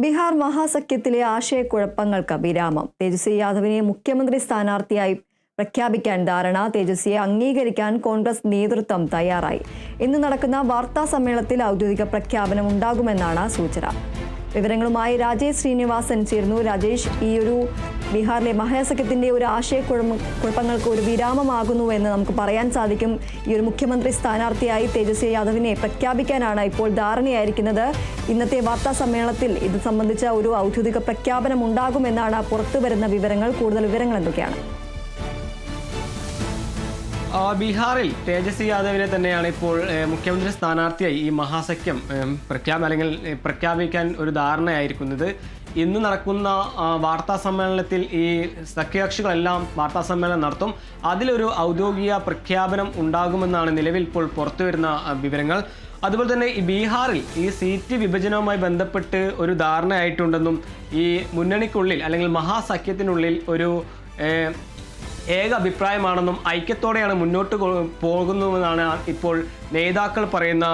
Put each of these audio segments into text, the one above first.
ബീഹാർ മഹാസഖ്യത്തിലെ ആശയക്കുഴപ്പങ്ങൾക്ക് വിരാമം. തേജസ്വി യാദവിനെ മുഖ്യമന്ത്രി സ്ഥാനാർത്ഥിയായി പ്രഖ്യാപിക്കാൻ ധാരണ. തേജസ്വിയെ അംഗീകരിക്കാൻ കോൺഗ്രസ് നേതൃത്വം തയ്യാറായി. ഇന്ന് നടക്കുന്ന വാർത്താ സമ്മേളനത്തിൽ ഔദ്യോഗിക പ്രഖ്യാപനം ഉണ്ടാകുമെന്നാണ് സൂചന. വിവരങ്ങളുമായി രാജേഷ് ശ്രീനിവാസൻ ചേർന്നു രാജേഷ് ഈ ഒരു ബീഹാറിലെ മഹാസഖ്യത്തിന്റെ ഒരു ആശയക്കുഴമ കുഴപ്പങ്ങൾക്ക് ഒരു വിരാമമാകുന്നു എന്ന് നമുക്ക് പറയാൻ സാധിക്കും. ഈ ഒരു മുഖ്യമന്ത്രി സ്ഥാനാർത്ഥിയായി തേജസ്വി യാദവിനെ പ്രഖ്യാപിക്കാനാണ് ഇപ്പോൾ ധാരണയായിരിക്കുന്നത്. ഇന്നത്തെ വാർത്താ സമ്മേളനത്തിൽ ഇത് സംബന്ധിച്ച ഒരു ഔദ്യോഗിക പ്രഖ്യാപനം ഉണ്ടാകുമെന്നാണ് പുറത്തുവരുന്ന വിവരങ്ങൾ. കൂടുതൽ വിവരങ്ങൾ എന്തൊക്കെയാണ്? ബീഹാറിൽ തേജസ്വി യാദവിനെ തന്നെയാണ് ഇപ്പോൾ മുഖ്യമന്ത്രി സ്ഥാനാർത്ഥിയായി ഈ മഹാസഖ്യം പ്രഖ്യാപന പ്രഖ്യാപ അല്ലെങ്കിൽ പ്രഖ്യാപിക്കാൻ ഒരു ധാരണയായിരിക്കുന്നത്. ഇന്ന് നടക്കുന്ന വാർത്താ സമ്മേളനത്തിൽ ഈ സഖ്യകക്ഷികളെല്ലാം വാർത്താ സമ്മേളനം നടത്തും. അതിലൊരു ഔദ്യോഗിക പ്രഖ്യാപനം ഉണ്ടാകുമെന്നാണ് നിലവിൽ ഇപ്പോൾ പുറത്തുവരുന്ന വിവരങ്ങൾ. അതുപോലെ തന്നെ ഈ ബീഹാറിൽ ഈ സീറ്റ് വിഭജനവുമായി ബന്ധപ്പെട്ട് ഒരു ധാരണയായിട്ടുണ്ടെന്നും ഈ മുന്നണിക്കുള്ളിൽ അല്ലെങ്കിൽ മഹാസഖ്യത്തിനുള്ളിൽ ഒരു ഏക അഭിപ്രായമാണെന്നും ഐക്യത്തോടെയാണ് മുന്നോട്ട് പോകുന്നുവെന്നാണ് ഇപ്പോൾ നേതാക്കൾ പറയുന്ന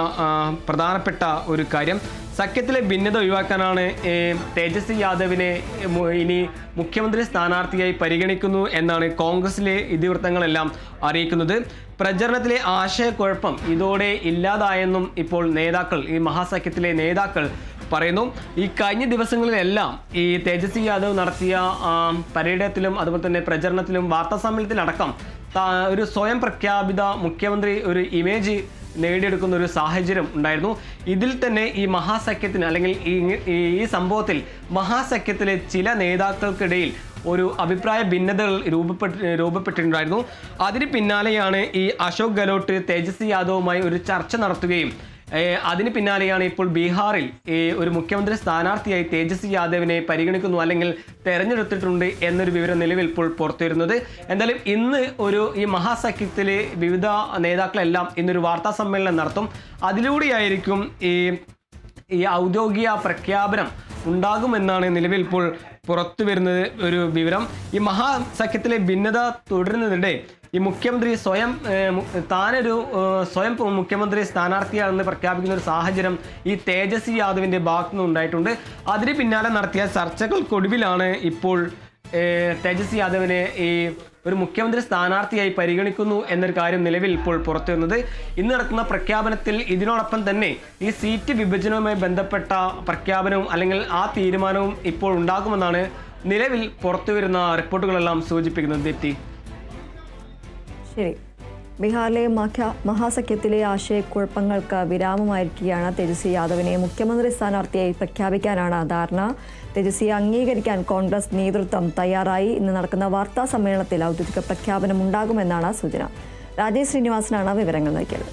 പ്രധാനപ്പെട്ട ഒരു കാര്യം. സഖ്യത്തിലെ ഭിന്നത ഒഴിവാക്കാനാണ് തേജസ്വി യാദവിനെ ഇനി മുഖ്യമന്ത്രി സ്ഥാനാർത്ഥിയായി പരിഗണിക്കുന്നു എന്നാണ് കോൺഗ്രസിലെ ഇതിവൃത്തങ്ങളെല്ലാം അറിയിക്കുന്നത്. പ്രചരണത്തിലെ ആശയക്കുഴപ്പം ഇതോടെ ഇല്ലാതായെന്നും ഇപ്പോൾ നേതാക്കൾ ഈ മഹാസഖ്യത്തിലെ നേതാക്കൾ പറയുന്നു. ഈ കഴിഞ്ഞ ദിവസങ്ങളിലെല്ലാം ഈ തേജസ്വി യാദവ് നടത്തിയ പര്യടനത്തിലും അതുപോലെ തന്നെ പ്രചരണത്തിലും വാർത്താ സമ്മേളനത്തിലടക്കം താ- ഒരു സ്വയം പ്രഖ്യാപിത മുഖ്യമന്ത്രി ഒരു ഇമേജ് നേടിയെടുക്കുന്ന ഒരു സാഹചര്യം ഉണ്ടായിരുന്നു. ഇതിൽ തന്നെ ഈ മഹാസഖ്യത്തിന് അല്ലെങ്കിൽ ഈ ഈ- സംഭവത്തിൽ മഹാസഖ്യത്തിലെ ചില നേതാക്കൾക്കിടയിൽ ഒരു അഭിപ്രായ ഭിന്നതകൾ രൂപപ്പെട്ട് രൂപപ്പെട്ടിട്ടുണ്ടായിരുന്നു. അതിന് പിന്നാലെയാണ് ഈ അശോക് ഗെഹ്ലോട്ട് തേജസ്വി യാദവുമായി ഒരു ചർച്ച നടത്തുകയും അതിന് പിന്നാലെയാണ് ഇപ്പോൾ ബീഹാറിൽ ഒരു മുഖ്യമന്ത്രി സ്ഥാനാർത്ഥിയായി തേജസ്വി യാദവിനെ പരിഗണിക്കുന്നു അല്ലെങ്കിൽ തെരഞ്ഞെടുത്തിട്ടുണ്ട് എന്നൊരു വിവരം നിലവിൽ ഇപ്പോൾ പുറത്തു വരുന്നത് എന്തായാലും ഇന്ന് ഒരു ഈ മഹാസഖ്യത്തിലെ വിവിധ നേതാക്കളെല്ലാം ഇന്നൊരു വാർത്താ സമ്മേളനം നടത്തും. അതിലൂടെയായിരിക്കും ഈ ഈ ഔദ്യോഗിക പ്രഖ്യാപനം ഉണ്ടാകുമെന്നാണ് നിലവിൽ ഇപ്പോൾ പുറത്തു വരുന്നത് ഒരു വിവരം. ഈ മഹാസഖ്യത്തിലെ ഭിന്നത തുടരുന്നതിനിടെ ഈ മുഖ്യമന്ത്രി സ്വയം താനൊരു സ്വയം മുഖ്യമന്ത്രി സ്ഥാനാർത്ഥിയാണെന്ന് പ്രഖ്യാപിക്കുന്ന ഒരു സാഹചര്യം ഈ തേജസ്വി യാദവിന്റെ ഭാഗത്തുനിന്ന് ഉണ്ടായിട്ടുണ്ട് അതിന് പിന്നാലെ നടത്തിയ ചർച്ചകൾക്കൊടുവിലാണ് ഇപ്പോൾ തേജസ്വി യാദവിനെ ഈ ഒരു മുഖ്യമന്ത്രി സ്ഥാനാർത്ഥിയായി പരിഗണിക്കുന്നു എന്നൊരു കാര്യം നിലവിൽ ഇപ്പോൾ പുറത്തു വന്നത്. ഇന്ന് നടക്കുന്ന പ്രഖ്യാപനത്തിൽ ഇതിനോടൊപ്പം തന്നെ ഈ സീറ്റ് വിഭജനവുമായി ബന്ധപ്പെട്ട പ്രഖ്യാപനവും അല്ലെങ്കിൽ ആ തീരുമാനവും ഇപ്പോൾ ഉണ്ടാകുമെന്നാണ് നിലവിൽ പുറത്തു വരുന്ന റിപ്പോർട്ടുകളെല്ലാം സൂചിപ്പിക്കുന്നത്. ദീപ്തി. ശരി. ബീഹാറിലെ മഹാസഖ്യത്തിലെ ആശയക്കുഴപ്പങ്ങൾക്ക് വിരാമമായിരിക്കുകയാണ് തേജസ്വി യാദവിനെ മുഖ്യമന്ത്രി സ്ഥാനാർത്ഥിയായി പ്രഖ്യാപിക്കാനാണ് ധാരണ. തേജസ്വിയെ അംഗീകരിക്കാൻ കോൺഗ്രസ് നേതൃത്വം തയ്യാറായി. ഇന്ന് നടക്കുന്ന വാർത്താ സമ്മേളനത്തിൽ ഔദ്യോഗിക പ്രഖ്യാപനം ഉണ്ടാകുമെന്നാണ് സൂചന. രാജേഷ് ശ്രീനിവാസനാണ് വിവരങ്ങൾ നൽകിയത്.